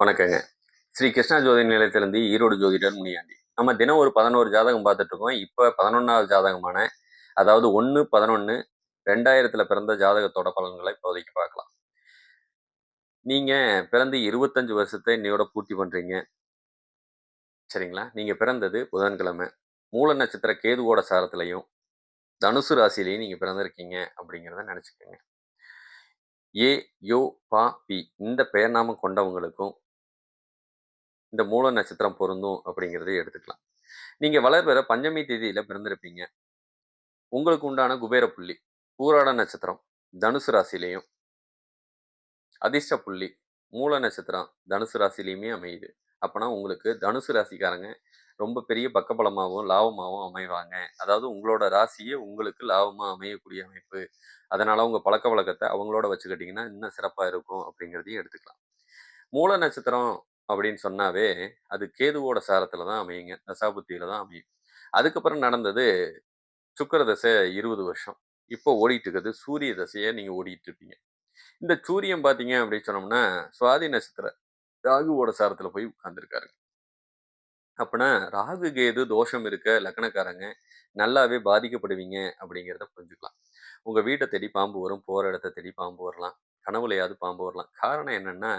வணக்கங்க. ஸ்ரீ கிருஷ்ணா ஜோதி நிலையத்திலிருந்து ஈரோடு ஜோதிடர் முனியாண்டி. நம்ம தினம் ஒரு பதினோரு ஜாதகம் பார்த்துட்டு இருக்கோம். இப்போ பதினொன்றாவது ஜாதகமான அதாவது ஒன்று பதினொன்று ரெண்டாயிரத்தில் பிறந்த ஜாதகத்தோட பலன்களை இப்போதைக்கு பார்க்கலாம். நீங்கள் பிறந்து இருபத்தஞ்சு வருஷத்தை இன்னையோட பூர்த்தி பண்ணுறீங்க சரிங்களா? நீங்கள் பிறந்தது புதன்கிழமை. மூல நட்சத்திர கேதுவோட சாரத்திலையும் தனுசு ராசிலையும் நீங்கள் பிறந்திருக்கீங்க அப்படிங்கிறத நினச்சிக்கோங்க. ஏ யோ பா பி இந்த பெயர் நாமம் கொண்டவங்களுக்கும் இந்த மூல நட்சத்திரம் பொருந்தும் அப்படிங்கிறத எடுத்துக்கலாம். நீங்கள் வளர்வர பஞ்சமி தேதியில் பிறந்திருப்பீங்க. உங்களுக்கு உண்டான குபேர புள்ளி பூராட நட்சத்திரம் தனுசு ராசிலையும் அதிர்ஷ்ட புள்ளி மூல நட்சத்திரம் தனுசு ராசிலையுமே அமையுது. அப்போனா உங்களுக்கு தனுசு ராசிக்காரங்க ரொம்ப பெரிய பக்கபலமாகவும் லாபமாகவும் அமைவாங்க. அதாவது உங்களோட ராசியே உங்களுக்கு லாபமாக அமையக்கூடிய அமைப்பு. அதனால் உங்கள் பழக்க வழக்கத்தை அவங்களோட வச்சுக்கிட்டிங்கன்னா இன்னும் சிறப்பாக இருக்கும் அப்படிங்கிறதையும் எடுத்துக்கலாம். மூல நட்சத்திரம் அப்படின்னு சொன்னாவே அது கேதுவோட சாரத்தில் தான் அமையுங்க. தசாபுத்தியில் தான் அமையும். அதுக்கப்புறம் நடந்தது சுக்கர தசை இருபது வருஷம். இப்போ ஓடிட்டு இருக்குது சூரிய தசையை நீங்கள் ஓடிட்டு இருப்பீங்க இந்த சூரியன் பார்த்தீங்க அப்படின்னு சொன்னோம்னா சுவாதி நட்சத்திர ராகுவோட சாரத்தில் போய் உட்கார்ந்துருக்காருங்க. அப்படின்னா ராகு கேது தோஷம் இருக்க லக்னக்காரங்க நல்லாவே பாதிக்கப்படுவீங்க அப்படிங்கிறத புரிஞ்சுக்கலாம். உங்கள் வீட்டை தேடி பாம்பு வரும் போகிற இடத்த தேடி பாம்பு வரலாம் கனவுலையாவது பாம்பு வரலாம். காரணம் என்னென்னா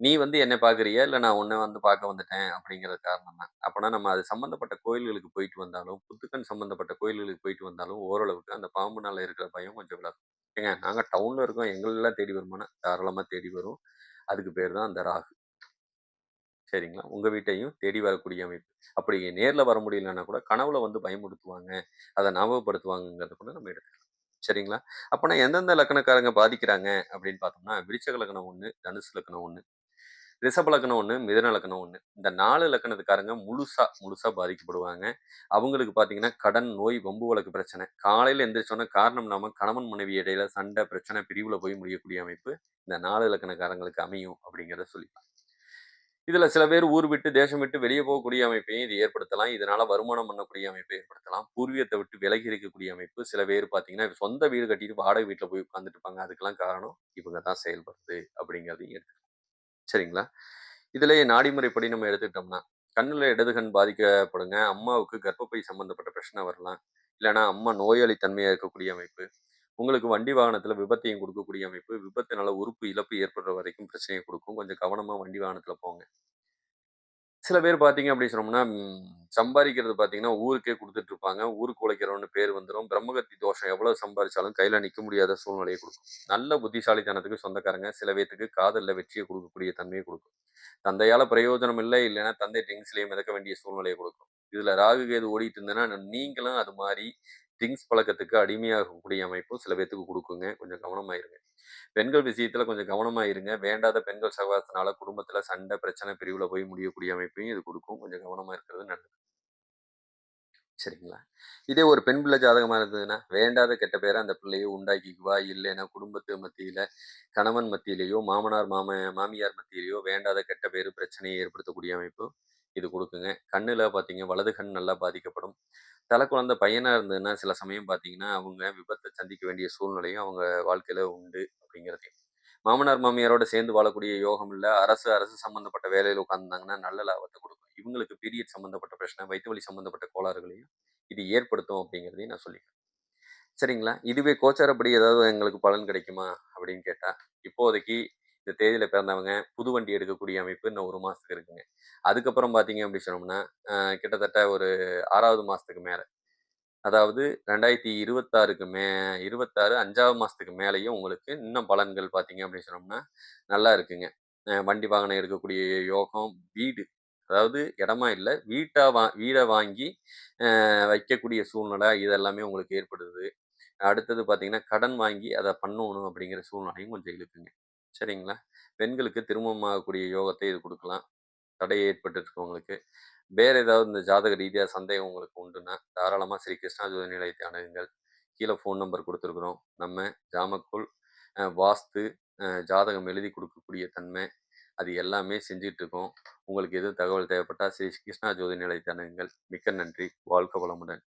நீ வந்து என்னை பார்க்குறியா? இல்லை நான் உன்னை வந்து பார்க்க வந்துட்டேன் அப்படிங்கிறது காரணம் தான். அப்போனா நம்ம அது சம்மந்தப்பட்ட கோயில்களுக்கு போயிட்டு வந்தாலும் புத்துக்கன் சம்மந்தப்பட்ட கோயில்களுக்கு போயிட்டு வந்தாலும் ஓரளவுக்கு அந்த பாம்புனால இருக்கிற பயம் கொஞ்சம் விலகும் ஏங்க நாங்கள் டவுனில் இருக்கோம். எங்களெல்லாம் தேடி வருமானா தாராளமாக தேடி வரும். அதுக்கு பேர் தான் அந்த ராகு. சரிங்களா? உங்கள் வீட்டையும் தேடி வரக்கூடிய அமைப்பு. அப்படி நேரில் வர முடியலன்னா கூட கனவுல வந்து பயமுறுத்துவாங்க. அதை ஞாபகப்படுத்துவாங்கங்கிறத கூட நம்ம எடுத்துக்கலாம். சரிங்களா? அப்போனா எந்தெந்த லக்கணக்காரங்க பாதிக்கிறாங்க அப்படின்னு பார்த்தோம்னா விருச்சக லக்கணம் ஒன்று தனுசு லக்கணம் ஒன்று ரிஷப லக்கணம் ஒன்று மிதன லக்கணம் ஒன்று இந்த நாலு லக்கணத்துக்காரங்க முழுசா முழுசா பாதிக்கப்படுவாங்க. அவங்களுக்கு பார்த்தீங்கன்னா கடன் நோய் வம்பு வழக்கு பிரச்சனை. காலையில் எந்திரிச்சோன்னா காரணம் நாம கணவன் மனைவி இடையில சண்டை பிரச்சனை பிரிவில் போய் முடியக்கூடிய அமைப்பு இந்த நாலு லக்கணக்காரங்களுக்கு அமையும் அப்படிங்கிறத சொல்லிக்கலாம் இதுல சில பேர் ஊர் விட்டு தேசம் விட்டு வெளியே போகக்கூடிய அமைப்பையும் இது ஏற்படுத்தலாம். இதனால வருமானம் பண்ணக்கூடிய அமைப்பை ஏற்படுத்தலாம். பூர்வீகத்தை விட்டு விலகி இருக்கக்கூடிய அமைப்பு. சில பேர் பார்த்தீங்கன்னா சொந்த வீடு கட்டிட்டு வாடகை வீட்டில் போய் உட்காந்துட்டு இருப்பாங்க. அதுக்கெல்லாம் காரணம் இவங்க தான் செயல்படுது அப்படிங்கிறதையும் எடுத்துக்கலாம். சரிங்களா? இதுலயே நாடிமுறைப்படி நம்ம எடுத்துக்கிட்டோம்னா கண்ணுல இடது கண் பாதிக்கப்படுங்க அம்மாவுக்கு கர்ப்பப்பை சம்மந்தப்பட்ட பிரச்சனை வரலாம் இல்லைன்னா அம்மா நோயாளி தன்மையா இருக்கக்கூடிய அமைப்பு உங்களுக்கு வண்டி வாகனத்துல விபத்தையும் கொடுக்கக்கூடிய அமைப்பு விபத்துனால உறுப்பு இழப்பு ஏற்படுற வரைக்கும் பிரச்சனையை கொடுக்கும் கொஞ்சம் கவனமா வண்டி வாகனத்துல போங்க. சில பேர் பார்த்தீங்க அப்படின்னு சொன்னோம்னா சம்பாதிக்கிறது பார்த்தீங்கன்னா ஊருக்கே கொடுத்துட்டு இருப்பாங்க. ஊருக்கு உழைக்கிறவனு பேர் வந்துடும் பிரம்மகத்தி தோஷம் எவ்வளோ சம்பாதிச்சாலும் கையில் நிற்க முடியாத சூழ்நிலையை கொடுக்கும். நல்ல புத்திசாலித்தனத்துக்கு சொந்தக்காரங்க சில பேர்த்துக்கு காதலில் வெற்றியை கொடுக்கக்கூடிய தன்மையை கொடுக்கும். தந்தையால் பிரயோஜனம் இல்லை இல்லைன்னா தந்தை ட்ரிங்க்ஸ்லயே மிதக்க வேண்டிய சூழ்நிலையை கொடுக்கும். இதில் ராகு கேது ஓடிட்டு இருந்தேன்னா நீங்களும் அது மாதிரி திங்ஸ் பழக்கத்துக்கு அடிமையாகக்கூடிய அமைப்பும் சில பேர்த்துக்கு கொடுக்குங்க. கொஞ்சம் கவனமாக இருங்க பெண்கள் விஷயத்தில் கொஞ்சம் கவனமாக இருங்க வேண்டாத பெண்கள் சகவாசத்தினால குடும்பத்தில் சண்டை பிரச்சனை பிரிவில் போய் முடியக்கூடிய அமைப்பையும் இது கொடுக்கும். கொஞ்சம் கவனமாக இருக்கிறது நல்லது. சரிங்களா? இதே ஒரு பெண் பிள்ளை ஜாதகமாக இருந்ததுன்னா வேண்டாத கெட்ட பேரை அந்த பிள்ளையை உண்டாக்கிக்குவா? இல்லைன்னா குடும்பத்து மத்தியில் கணவன் மத்தியிலேயோ மாமனார் மாம மாமியார் மத்தியிலேயோ வேண்டாத கெட்ட பேர் பிரச்சனையை ஏற்படுத்தக்கூடிய அமைப்பு இது கொடுக்குங்க. கண்ணுல பாத்தீங்க வலது கண் நல்லா பாதிக்கப்படும். தலை குழந்த பையனாக இருந்ததுன்னா சில சமயம் பாத்தீங்கன்னா அவங்க விபத்தை சந்திக்க வேண்டிய சூழ்நிலையும் அவங்க வாழ்க்கையில உண்டு அப்படிங்கிறது மாமனார் மாமியாரோட சேர்ந்து வாழக்கூடிய யோகம் இல்ல. அரசு அரசு சம்மந்தப்பட்ட வேலையில் உட்கார்ந்தாங்கன்னா நல்ல லாபத்தை கொடுக்கும். இவங்களுக்கு பீரியட் சம்மந்தப்பட்ட பிரச்சனை வயிற்று வலி சம்மந்தப்பட்ட கோளாறுகளையும் இது ஏற்படுத்தும் அப்படிங்கிறதையும் நான் சொல்லிக்கிறேன். சரிங்களா? இதுவே கோச்சாரப்படி ஏதாவது எங்களுக்கு பலன் கிடைக்குமா அப்படின்னு கேட்டா இப்போதைக்கு இந்த தேதியில் பிறந்தவங்க புது வண்டி எடுக்கக்கூடிய அமைப்பு இன்னும் ஒரு மாதத்துக்கு இருக்குங்க. அதுக்கப்புறம் பார்த்தீங்க அப்படி சொன்னோம்னா கிட்டத்தட்ட ஒரு ஆறாவது மாதத்துக்கு மேலே. அதாவது ரெண்டாயிரத்தி இருபத்தாறுக்கு மே இருபத்தாறு அஞ்சாவது மாதத்துக்கு மேலேயும் உங்களுக்கு இன்னும் பலன்கள் பார்த்தீங்க அப்படின்னு சொன்னோம்னா நல்லா இருக்குங்க. வண்டி வாகனம் எடுக்கக்கூடிய யோகம் வீடு அதாவது இடமா இல்லை வீட்டா வா வீடை வாங்கி வைக்கக்கூடிய சூழ்நிலை இதெல்லாமே உங்களுக்கு ஏற்படுது. அடுத்தது பார்த்தீங்கன்னா கடன் வாங்கி அதை பண்ணணும் அப்படிங்கிற சூழ்நிலையும் கொஞ்சம் இழுக்குங்க சரிங்களா? பெண்களுக்கு திருமணம் ஆகக்கூடிய யோகத்தை இது கொடுக்கலாம். தடை ஏற்பட்டு இருக்கவங்களுக்கு வேற ஏதாவது இந்த ஜாதக ரீதியாக சந்தேகம் உங்களுக்கு உண்டுன்னா தாராளமாக ஸ்ரீ கிருஷ்ணா ஜோதி நிலையத்தை அணுகுங்கள் கீழே ஃபோன் நம்பர் கொடுத்துருக்குறோம். நம்ம ஜாமக்குள் வாஸ்து ஜாதகம் எழுதி கொடுக்கக்கூடிய தன்மை அது எல்லாமே செஞ்சிட்டு இருக்கோம் உங்களுக்கு எதுவும் தகவல் தேவைப்பட்டால் ஸ்ரீ கிருஷ்ணா ஜோதி நிலையத்தை அணுகுங்கள் மிக்க நன்றி. வாழ்க வளமுடன்.